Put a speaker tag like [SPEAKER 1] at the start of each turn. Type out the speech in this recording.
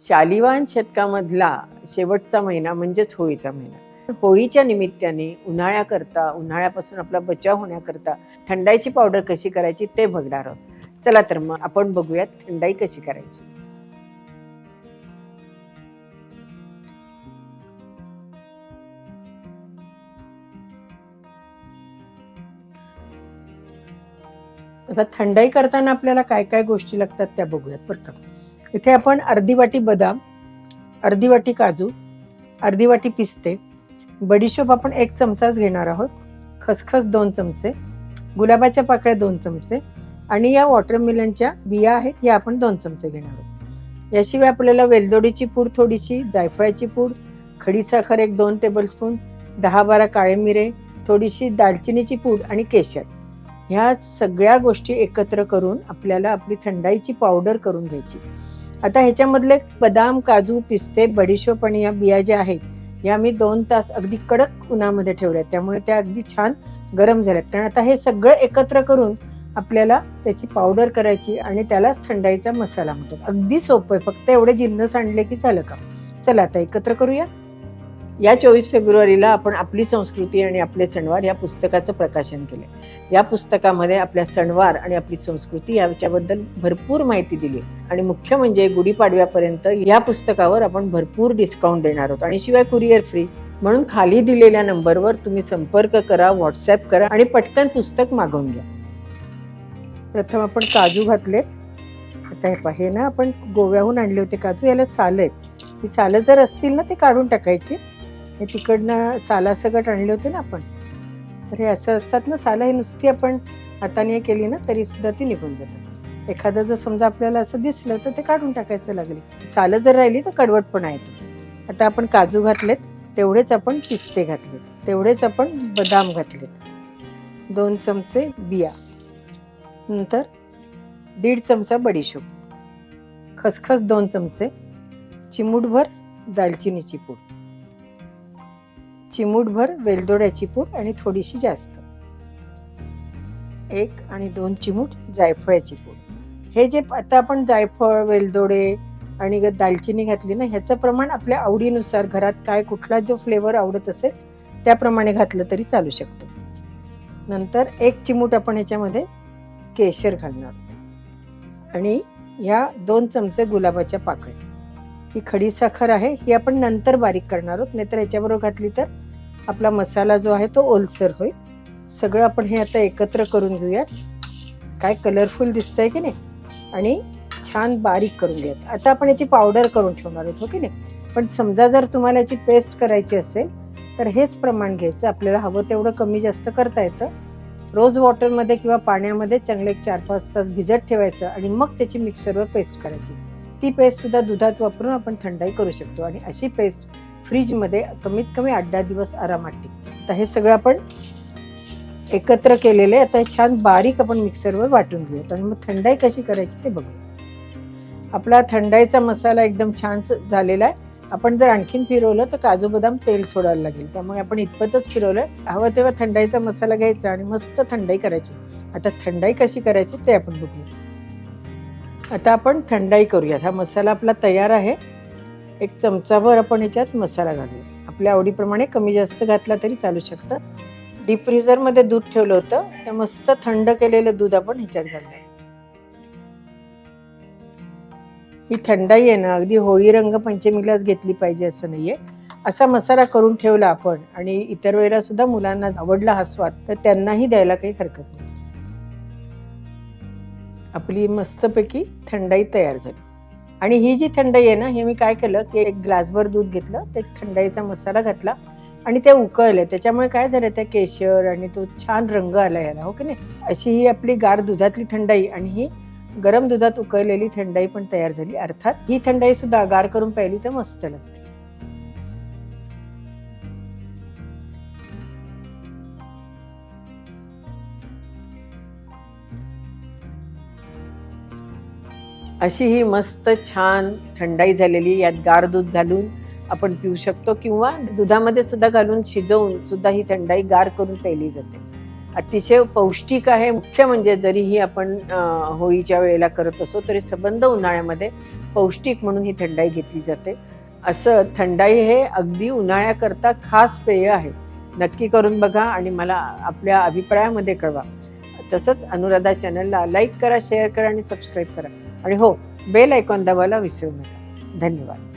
[SPEAKER 1] शालिवान शतकामधला शेवटचा महिना म्हणजेच होळीचा महिना. होळीच्या निमित्ताने उन्हाळ्याकरता उन्हाळ्यापासून आपला बचाव होण्याकरता थंडाईची पावडर कशी करायची ते बघणार आहोत. चला तर मग आपण बघूयात थंडाई कशी करायची. आता थंडाई करताना आपल्याला काय काय गोष्टी लागतात त्या बघूयात बरं का. इथे आपण अर्धी वाटी बदाम अर्धी वाटी काजू अर्धी वाटी पिस्ते बडीशोप आपण एक चमचाच घेणार आहोत. खसखस दोन चमचे गुलाबाच्या पाकळ्या दोन चमचे आणि या वॉटरमेलनच्या बिया आहेत या आपण दोन चमचे घेणार आहोत. याशिवाय आपल्याला वेलदोडीची पूड थोडीशी जायफळाची पूड खडीसाखर एक दोन टेबलस्पून दहा बारा काळे मिरे थोडीशी दालचिनीची पूड आणि केशर. ह्या सगळ्या गोष्टी एकत्र करून आपल्याला आपली थंडाईची पावडर करून घ्यायची. आता ह्याच्यामधले बदाम काजू पिस्ते बडीशोप आणि या बिया ज्या आहेत या मी दोन तास अगदी कडक उन्हामध्ये ठेवल्या त्यामुळे त्या अगदी छान गरम झाल्यात. कारण आता हे सगळं एकत्र करून आपल्याला त्याची पावडर करायची आणि त्यालाच थंडाईचा मसाला म्हणतात. अगदी सोपं आहे. फक्त एवढे जिन्नस आणले की झालं का? चला आता एकत्र करूया. या चोवीस फेब्रुवारीला आपण आपली संस्कृती आणि आपले सणवार या पुस्तकाचं प्रकाशन केलं या पुस्तकामध्ये आपल्या सणवार आणि आपली संस्कृती याच्याबद्दल भरपूर माहिती दिली. आणि मुख्य म्हणजे गुढीपाडव्यापर्यंत या पुस्तकावर आपण भरपूर डिस्काउंट देणार आहोत. आणि शिवाय कुरिअर फ्री म्हणून खाली दिलेल्या नंबरवर तुम्ही संपर्क करा व्हॉट्सॲप करा आणि पटकन पुस्तक मागवून घ्या. प्रथम आपण काजू घातले आता हे पहा, हे ना आपण गोव्याहून आणले होते काजू याला साल आहेत. ही सालं जर असतील ना ते काढून टाकायची. तिकडनं सालासकट आणले होते ना आपण. तर हे असं असतात ना सालं हे नुसती आपण हाताने केली ना तरी सुद्धा ती निघून जातात. एखादं जर समजा आपल्याला असं दिसलं तर ते काढून टाकायचं लागले. सालं जर राहिली तर कडवटपणा येतो आता आपण काजू घातलेत तेवढेच आपण पिस्ते घातलेत. तेवढेच आपण बदाम घातलेत. दोन चमचे बिया. नंतर दीड चमचा बडीशोप. खसखस दोन चमचे. चिमूटभर दालचिनीची पूड. चिमूटभर वेलदोड्याची पूड आणि थोडीशी जास्त. एक आणि दोन चिमूट जायफळाची पूड. हे जे आता आपण जायफळ वेलदोडे आणि दालचिनी घातली ना ह्याचं प्रमाण आपल्या आवडीनुसार घरात काय कुठला जो फ्लेवर आवडत असेल त्याप्रमाणे घातलं तरी चालू शकतो. नंतर एक चिमूट आपण ह्याच्यामध्ये केशर घालणार. आणि ह्या दोन चमचे गुलाबाच्या पाकळ्या. ही खडी साखर आहे ही आपण नंतर बारीक करणार आहोत नाहीतर याच्याबरोबर घातली तर आपला मसाला जो आहे तो ओलसर होईल. सगळं आपण हे आता एकत्र करून घेऊयात. काय कलरफुल दिसतंय की नाही? आणि छान बारीक करून घेऊयात. आता आपण याची पावडर करून ठेवणार आहोत हो की नाही? पण समजा जर तुम्हाला याची पेस्ट करायची असेल तर हेच प्रमाण घ्यायचं. आपल्याला हवं तेवढं कमी जास्त करता येतं. रोज वॉटरमध्ये किंवा पाण्यामध्ये चांगले एक चार पाच तास भिजत ठेवायचं आणि मग त्याची मिक्सरवर पेस्ट करायची. ती पेस्ट सुद्धा दुधात वापरून आपण थंडाई करू शकतो आणि अशी पेस्ट फ्रीजमध्ये कमीत कमी आठ दहा दिवस आरामात टिकते. तर हे सगळं आपण एकत्र केलेले आता हे छान बारीक आपण मिक्सरवर वाटून घेऊयात. आणि मग थंडाई कशी करायची ते बघूया. आपला थंडाईचा मसाला एकदम छान झालेला आहे. आपण जर आणखीन फिरवलं तर काजू बदाम तेल सोडायला लागेल. त्यामुळे आपण इतपतच फिरवलं हवं तेव्हा थंडाईचा मसाला घ्यायचा आणि मस्त थंडाई करायची. आता थंडाई कशी करायची ते आपण बघूया. आता आपण थंडाई करूयात. हा मसाला आपला तयार आहे. एक चमचाभर आपण ह्याच्यात मसाला घालूया आपल्या आवडीप्रमाणे कमी जास्त घातला तरी चालू शकतं. डीप फ्रीझरमध्ये दूध ठेवलं होतं. ते मस्त थंड केलेलं दूध आपण ह्याच्यात घालणार ही थंडाई आहे ना अगदी होळी रंग पंचमीलाच घेतली पाहिजे असं नाहीये. असा मसाला करून ठेवला आपण आणि इतर वेळेला सुद्धा मुलांना आवडला हा स्वाद तर त्यांनाही द्यायला काही हरकत नाही. आपली मस्तपैकी थंडाई तयार झाली. आणि ही जी थंडाई आहे ना हे मी काय केलं की एक ग्लासभर दूध घेतलं ते थंडाईचा मसाला घातला आणि ते उकळले. त्याच्यामुळे काय झालं त्या केशर आणि तो छान रंग आला याला हो की नाही? अशी ही आपली गार दुधातली थंडाई आणि ही गरम दुधात उकळलेली थंडाई पण तयार झाली. अर्थात ही थंडाई सुद्धा गार करून प्यायली तर मस्त लागते. अशी ही मस्त छान थंडाई झालेली यात गार दूध घालून आपण पिऊ शकतो किंवा दुधामध्ये सुद्धा घालून शिजवून सुद्धा ही थंडाई गार करून प्यायली जाते. अतिशय पौष्टिक आहे. मुख्य म्हणजे जरीही आपण होळीच्या वेळेला करत असो तरी सबंध उन्हाळ्यामध्ये पौष्टिक म्हणून ही थंडाई घेतली जाते. असं थंडाई हे अगदी उन्हाळ्याकरता खास पेय आहे. नक्की करून बघा आणि मला आपल्या अभिप्रायामध्ये कळवा. तसंच अनुराधा चॅनलला लाईक करा शेअर करा आणि सबस्क्राईब करा. आणि हो बेल ऐकॉन दाबायला विसरू नका. धन्यवाद.